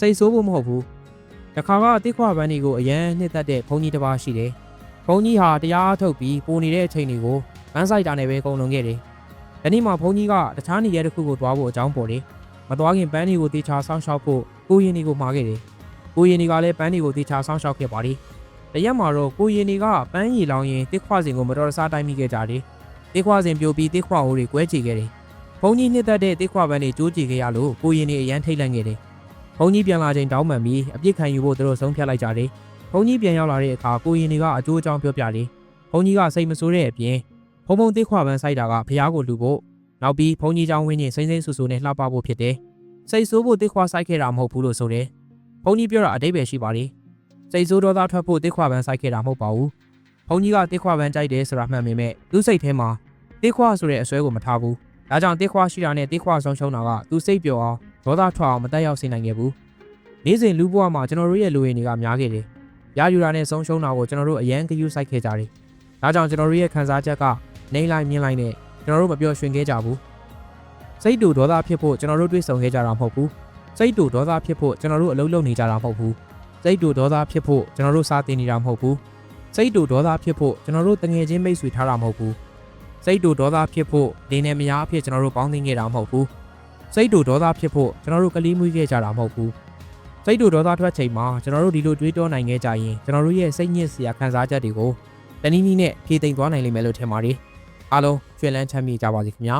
စိတ်ဆိုးဖို့မဟုတ်ဘူးတခါကတိခွပန်းတွေကိုအရန်နှစ်သက်တဲ့ဘုန်းကြီးတစ်ပါးရှိတယ်ဘုန်းကြီးဟာတရားအားထုတ်ပြီးပိုနေတဲ့အချိန်တွေကိုဗန်းဆိုင်တာနဲ့ပဲကုန်လုံးခဲ့တယ်ဒီနေ့မှာဘုန်းကြီးကတခြားနေရာတစ်ခုကိုသွားဖို့အကြောင်းပေါ်တယ်မသွားခင်ပန်းတွေကိုတေချာဆောင်းရှောက်ဖို့ကိုရင်တွေကိုမှာခဲ့တယ်ကိုရင်တွေကလည်းပန်းတွေကိုတေချာဆောင်းရှောက်ခဲ့ပါတယ်တရက်မှာတော့ကိုရင်တွေကပန်းရီလောင်ရင်တိခွစဉ်ကိုမတော်တဆတိုင်းမိခဲ့ကြတယ်တိခွစဉ်ပြိုပြီးတိခွဟိုးတွေကွဲချေခဲ့တယ်ဘုန်းကြီးနှစ်သက်တဲ့တိခွပန်းတွေကျိုးချေခဲ့ရလို့ကိုရင်တွေအရန်ထိတ်လန့်ခဲ့တယ် ဘုံကြီးပြန်လာချိန်တောင်းပန်ပြီးအပြစ်ခံယူဖို့သူတို့ဆုံးဖြတ်လိုက်ကြတယ်။ဘုံကြီးပြန်ရောက်လာတဲ့အခါကိုရင်တွေကအကျိုးအကြောင်းပြောပြတယ်။ဘုံကြီးကစိတ်မဆိုးတဲ့အပြင်ဘုံဘုံသိခွပန်းဆိုင်တာကဖျားကိုလူဖို့နောက်ပြီးဘုံကြီးကြောင်းဝင်းကြီးစိမ့်စိမ့်ဆူဆူနဲ့လှပဖို့ဖြစ်တယ်။စိတ်ဆိုးဖို့သိခွဆိုင်ခဲ့တာမဟုတ်ဘူးလို့ဆိုတယ်။ဘုံကြီးပြောတာအတိတ်ပဲရှိပါလေ။စိတ်ဆိုးဒေါသထွက်ဖို့သိခွပန်းဆိုင်ခဲ့တာမဟုတ်ပါဘူး။ဘုံကြီးကသိခွပန်းကြိုက်တယ်ဆိုတာမှန်ပေမဲ့သူ့စိတ်ထဲမှာသိခွဆိုတဲ့အစွဲကိုမထားဘူး။ဒါကြောင့်သိခွရှိတာနဲ့သိခွဆုံးရှုံးတာကသူ့စိတ်ပျော်အောင် ဒေါသထွက်အောင်မတက်ရောက်စေနိုင်ခဲ့ဘူး။နေ့စဉ်လူဘဝမှာကျွန်တော်တို့ရဲ့လူရင်းတွေကများခဲ့တယ်။ရယူတာနဲ့ဆုံးရှုံးတာကိုကျွန်တော်တို့အရန်ကယူဆိုင်ခဲ့ကြတယ်။ဒါကြောင့်ကျွန်တော်တို့ရဲ့ခံစားချက်ကနေလိုက်မြင်လိုက်နဲ့ကျွန်တော်တို့မပြောရွှင်ခဲ့ကြဘူး။စိတ်တူဒေါသဖြစ်ဖို့ကျွန်တော်တို့တွေးဆုံခဲ့ကြတာမဟုတ်ဘူး။စိတ်တူဒေါသဖြစ်ဖို့ကျွန်တော်တို့အလုပ်လုပ်နေကြတာမဟုတ်ဘူး။စိတ်တူဒေါသဖြစ်ဖို့ကျွန်တော်တို့စားတင်နေတာမဟုတ်ဘူး။စိတ်တူဒေါသဖြစ်ဖို့ကျွန်တော်တို့တငယ်ချင်းမိတ်ဆွေထားတာမဟုတ်ဘူး။စိတ်တူဒေါသဖြစ်ဖို့ဒီနယ်မယားအဖြစ်ကျွန်တော်တို့ပေါင်းသင်းခဲ့တာမဟုတ်ဘူး။ စိတ်တူဒေါသဖြစ်ဖို့ကျွန်တော်တို့ကလေးမွေးခဲ့ကြတာမဟုတ်ဘူး။စိတ်တူဒေါသထွက်ချိန်မှာကျွန်တော်တို့ဒီလိုတွေးတောနိုင်ခဲ့ကြရင်ကျွန်တော်တို့ရဲ့စိတ်ညစ်စရာခံစားချက်တွေကိုတနည်းနည်းနဲ့ဖြေသိမ်သွားနိုင်လိမ့်မယ်လို့ထင်ပါတယ်အားလုံးကျွေးလန်းချမ်းမြေ့ကြပါစေခင်ဗျာ